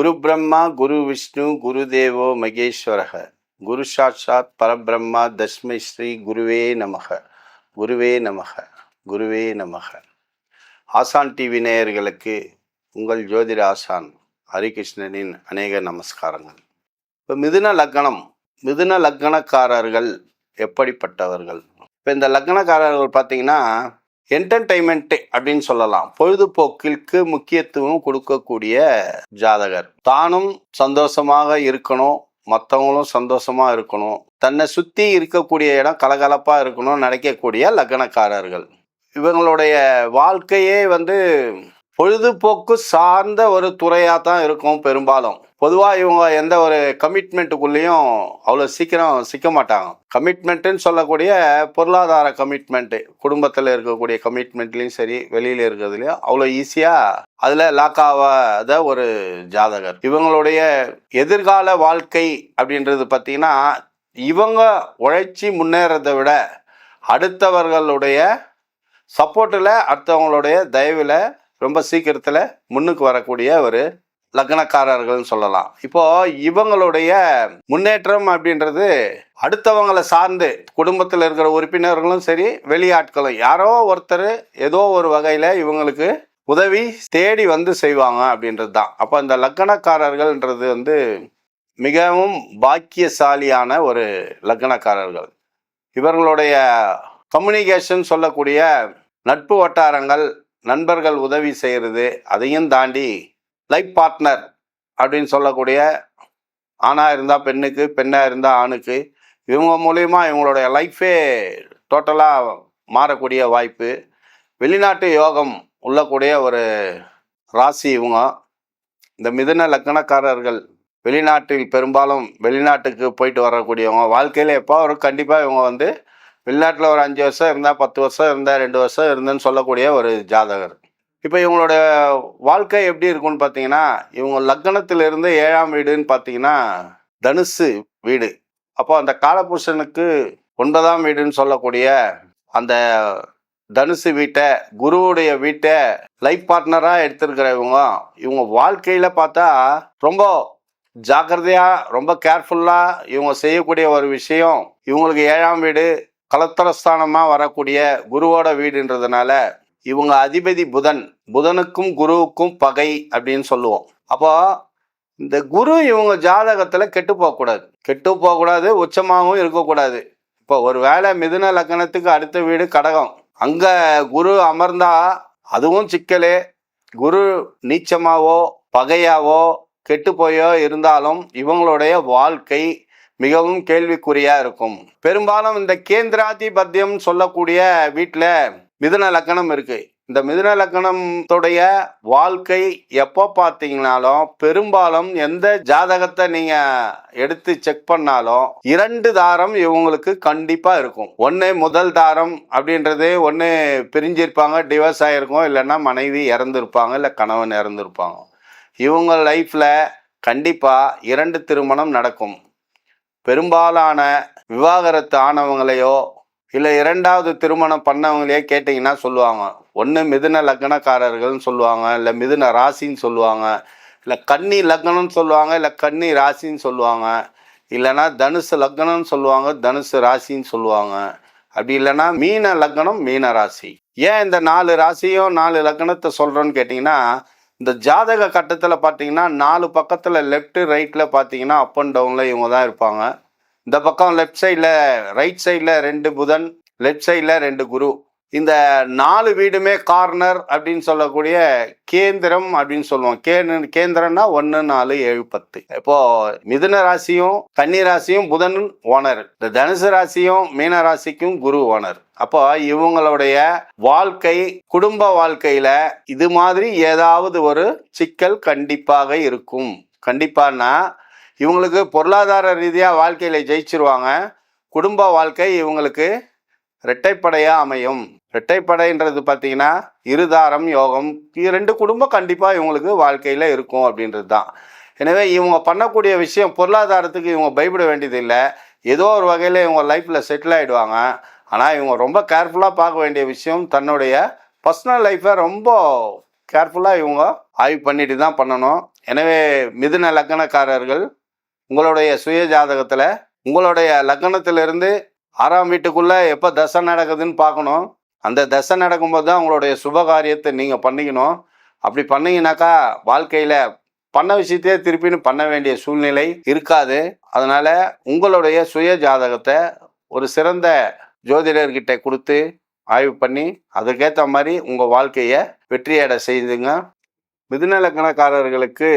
குரு பிரம்மா குரு விஷ்ணு குரு தேவோ மகேஸ்வரக. குரு சாட்சாத் பரபிரம்மா தஸ்மை ஸ்ரீ குருவே நமக. குருவே நமக. குருவே நமக. ஆசான் டிவி நேயர்களுக்கு உங்கள் ஜோதிட ஆசான் ஹரிகிருஷ்ணனின் அநேக நமஸ்காரங்கள். இப்போ மிதுன லக்னம் மிதுன லக்னக்காரர்கள் எப்படிப்பட்டவர்கள்? இப்போ இந்த லக்னக்காரர்கள் பார்த்தீங்கன்னா என்டர்டைன்மெண்ட் அப்படின்னு சொல்லலாம். பொழுதுபோக்கிற்கு முக்கியத்துவம் கொடுக்கக்கூடிய ஜாதகர். தானும் சந்தோஷமாக இருக்கணும். மற்றவங்களும் சந்தோஷமா இருக்கணும். தன்னை சுற்றி இருக்கக்கூடிய இடம் கலகலப்பா இருக்கணும் நினைக்கக்கூடிய லக்னக்காரர்கள். இவங்களுடைய வாழ்க்கையே வந்து பொழுதுபோக்கு சார்ந்த ஒரு துறையாக தான் இருக்கும் பெரும்பாலும். பொதுவாக இவங்க எந்த ஒரு கமிட்மெண்ட்டுக்குள்ளேயும் அவ்வளோ சீக்கிரம் சிக்க மாட்டாங்க. கமிட்மெண்ட்டுன்னு சொல்லக்கூடிய பொருளாதார கமிட்மெண்ட்டு குடும்பத்தில் இருக்கக்கூடிய கமிட்மெண்ட்லேயும் சரி வெளியில் இருக்கிறதுலையும் அவ்வளோ ஈஸியாக அதில் லாக் ஆகாத ஒரு ஜாதகர். இவங்களுடைய எதிர்கால வாழ்க்கை அப்படின்றது பார்த்தீங்கன்னா இவங்க உழைச்சி முன்னேறதை விட அடுத்தவர்களுடைய சப்போர்ட்டில் அடுத்தவங்களுடைய தயவில் ரொம்ப சீக்கிரத்தில் முன்னுக்கு வரக்கூடிய ஒரு லக்னக்காரர்கள்னு சொல்லலாம். இப்போ இவங்களுடைய முன்னேற்றம் அப்படின்றது அடுத்தவங்களை சார்ந்து குடும்பத்தில் இருக்கிற உறுப்பினர்களும் சரி வெளியாட்களும் யாரோ ஒருத்தர் ஏதோ ஒரு வகையில் இவங்களுக்கு உதவி தேடி வந்து செய்வாங்க அப்படின்றது தான் அப்போ இந்த லக்கணக்காரர்கள்ன்றது வந்து மிகவும் பாக்கியசாலியான ஒரு லக்னக்காரர்கள். இவர்களுடைய கம்யூனிகேஷன் சொல்லக்கூடிய நட்பு வட்டாரங்கள் நண்பர்கள் உதவி செய்கிறது அதையும் தாண்டி லைஃப் பார்ட்னர் அப்படின்னு சொல்லக்கூடிய ஆணாக இருந்தால் பெண்ணுக்கு பெண்ணாக இருந்தால் ஆணுக்கு இவங்க மூலயமா இவங்களுடைய லைஃபே டோட்டலாக மாறக்கூடிய வாய்ப்பு. வெளிநாட்டு யோகம் உள்ளக்கூடிய ஒரு ராசி இவங்க. இந்த மிதுன லக்கணக்காரர்கள் வெளிநாட்டில் பெரும்பாலும் வெளிநாட்டுக்கு போயிட்டு வரக்கூடியவங்க வாழ்க்கையில் எப்போ ஒரு கண்டிப்பாக இவங்க வந்து வெளிநாட்டில் ஒரு அஞ்சு வருஷம் இருந்தால் பத்து வருஷம் இருந்தால் ரெண்டு வருஷம் இருந்தேன்னு சொல்லக்கூடிய ஒரு ஜாதகர். இப்போ இவங்களோட வாழ்க்கை எப்படி இருக்கும்னு பார்த்தீங்கன்னா இவங்க லக்னத்திலிருந்து ஏழாம் வீடுன்னு பார்த்தீங்கன்னா தனுசு வீடு. அப்போ அந்த காலபுருஷனுக்கு ஒன்பதாம் வீடுன்னு சொல்லக்கூடிய அந்த தனுசு வீட்டை குருவுடைய வீட்டை லைஃப் பார்ட்னராக எடுத்திருக்கிற இவங்க இவங்க வாழ்க்கையில் பார்த்தா ரொம்ப ஜாக்கிரதையாக ரொம்ப கேர்ஃபுல்லாக இவங்க செய்யக்கூடிய ஒரு விஷயம் இவங்களுக்கு ஏழாம் வீடு கலத்தரஸ்தானமாக வரக்கூடிய குருவோட வீடுன்றதுனால இவங்க அதிபதி புதன் புதனுக்கும் குருவுக்கும் பகை அப்படின்னு சொல்லுவோம். அப்போ இந்த குரு இவங்க ஜாதகத்தில் கெட்டு போகக்கூடாது. கெட்டு போகக்கூடாது உச்சமாகவும் இருக்கக்கூடாது. இப்போ ஒரு வேளை மிதுன லக்கணத்துக்கு அடுத்த வீடு கடகம். அங்கே குரு அமர்ந்தா அதுவும் சிக்கலே. குரு நீச்சமாவோ பகையாவோ கெட்டு போயோ இருந்தாலும் இவங்களுடைய வாழ்க்கை மிகவும் கேள்விக்குறியா இருக்கும். பெரும்பாலும் இந்த கேந்திராதிபத்தியம் சொல்லக்கூடிய வீட்டில் மிதுன லக்கணம் இருக்கு. இந்த மிதுன லக்கணத்துடைய வாழ்க்கை எப்போ பார்த்தீங்கனாலும் பெரும்பாலும் எந்த ஜாதகத்தை நீங்க எடுத்து செக் பண்ணாலும் இரண்டு தாரம் இவங்களுக்கு கண்டிப்பா இருக்கும். ஒன்று முதல் தாரம் அப்படின்றது ஒன்று பிரிஞ்சிருப்பாங்க டிவோர்ஸ் ஆகிருக்கும் இல்லைன்னா மனைவி இறந்துருப்பாங்க இல்லை கணவன் இறந்துருப்பாங்க. இவங்க லைஃப்பில் கண்டிப்பாக இரண்டு திருமணம் நடக்கும். பெரும்பாலான விவாகரத்து ஆனவங்களையோ இல்லை இரண்டாவது திருமணம் பண்ணவங்களையே கேட்டிங்கன்னா சொல்லுவாங்க. ஒன்று மிதுன லக்னக்காரர்கள்னு சொல்லுவாங்க இல்லை மிதுன ராசின்னு சொல்லுவாங்க இல்லை கன்னி லக்னம்னு சொல்லுவாங்க இல்லை கன்னி ராசின்னு சொல்லுவாங்க. இல்லைன்னா தனுசு லக்னம்னு சொல்லுவாங்க தனுசு ராசின்னு சொல்லுவாங்க. அப்படி இல்லைன்னா மீன லக்னம் மீன ராசி. ஏன் இந்த நாலு ராசியும் நாலு லக்னத்தை சொல்கிறோன்னு கேட்டிங்கன்னா இந்த ஜாதக கட்டத்தில் பார்த்தீங்கன்னா நாலு பக்கத்தில் லெஃப்ட்டு ரைட்டில் பார்த்தீங்கன்னா அப் அண்ட் டவுனில் இவங்க தான் இருப்பாங்க. இந்த பக்கம் லெஃப்ட் சைடில் ரைட் சைடில் ரெண்டு புதன் லெஃப்ட் சைடில் ரெண்டு குரு. இந்த நாலு வீடுமே கார்னர் அப்படின்னு சொல்லக்கூடிய கேந்திரம் அப்படின்னு சொல்லுவோம். கே கேந்திரம்னா ஒன்று நாலு ஏழு பத்து. இப்போ மிதுன ராசியும் கன்னி ராசியும் புதன் ஓனர். இந்த தனுசு ராசியும் மீன ராசிக்கும் குரு ஓனர். அப்போ இவங்களுடைய வாழ்க்கை குடும்ப வாழ்க்கையில இது மாதிரி ஏதாவது ஒரு சிக்கல் கண்டிப்பாக இருக்கும். கண்டிப்பானா இவங்களுக்கு பொருளாதார ரீதியாக வாழ்க்கையில் ஜெயிச்சிருவாங்க. குடும்ப வாழ்க்கை இவங்களுக்கு இரட்டைப்படையாக அமையும். இரட்டைப்படைன்றது பார்த்தீங்கன்னா இருதாரம் யோகம் இது ரெண்டு குடும்பம் கண்டிப்பாக இவங்களுக்கு வாழ்க்கையில் இருக்கும் அப்படின்றது தான். எனவே இவங்க பண்ணக்கூடிய விஷயம் பொருளாதாரத்துக்கு இவங்க பயப்பட வேண்டியதில்லை ஏதோ ஒரு வகையில் இவங்க லைஃப்பில் செட்டில் ஆகிடுவாங்க ஆனால் இவங்க ரொம்ப கேர்ஃபுல்லாக பார்க்க வேண்டிய விஷயம் தன்னுடைய பர்சனல் லைஃப்பை ரொம்ப கேர்ஃபுல்லாக இவங்க ஆய்வு பண்ணிட்டு தான் பண்ணணும். எனவே மிதுன லக்னக்காரர்கள் உங்களுடைய சுய ஜாதகத்தில் உங்களுடைய லக்னத்திலிருந்து ஆறாம் வீட்டுக்குள்ளே எப்போ தசை நடக்குதுன்னு பார்க்கணும். அந்த தசை நடக்கும்போது தான் உங்களுடைய சுப காரியத்தை நீங்கள் பண்ணிக்கணும். அப்படி பண்ணீங்கன்னாக்கா வாழ்க்கையில் பண்ண விஷயத்தையே திருப்பின்னு பண்ண வேண்டிய சூழ்நிலை இருக்காது. அதனால் உங்களுடைய சுய ஜாதகத்தை ஒரு சிறந்த ஜோதிடர்கிட்ட கொடுத்து ஆய்வு பண்ணி அதுக்கேற்ற மாதிரி உங்கள் வாழ்க்கையை வெற்றியடை செய்துங்க. மிதுநலக்கணக்காரர்களுக்கு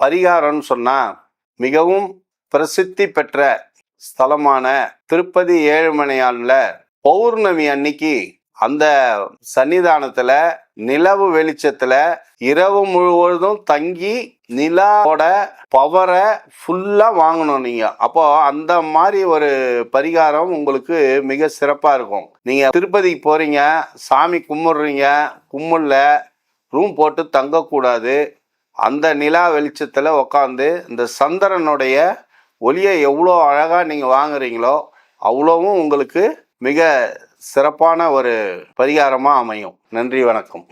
பரிகாரம்னு சொன்னால் மிகவும் பிரசித்தி பெற்ற ஸ்தலமான திருப்பதி ஏழுமலையான்ல பௌர்ணமி அன்னைக்கு அந்த சன்னிதானத்துல நிலவு வெளிச்சத்துல இரவு முழுவதும் தங்கி நிலாவோட பவரை ஃபுல்லா வாங்கணும் நீங்க. அப்போ அந்த மாதிரி ஒரு பரிகாரம் உங்களுக்கு மிக சிறப்பா இருக்கும். நீங்க திருப்பதிக்கு போறீங்க சாமி கும்பிடுறீங்க கும்பிடல ரூம் போட்டு தங்கக்கூடாது. அந்த நிலா வெளிச்சத்துல உக்காந்து இந்த சந்திரனுடைய ஒளியை எவ்வளோ அழகாக நீங்கள் வாங்குறீங்களோ அவ்வளோவும் உங்களுக்கு மிக சிறப்பான ஒரு பரிகாரமாக அமையும். நன்றி வணக்கம்.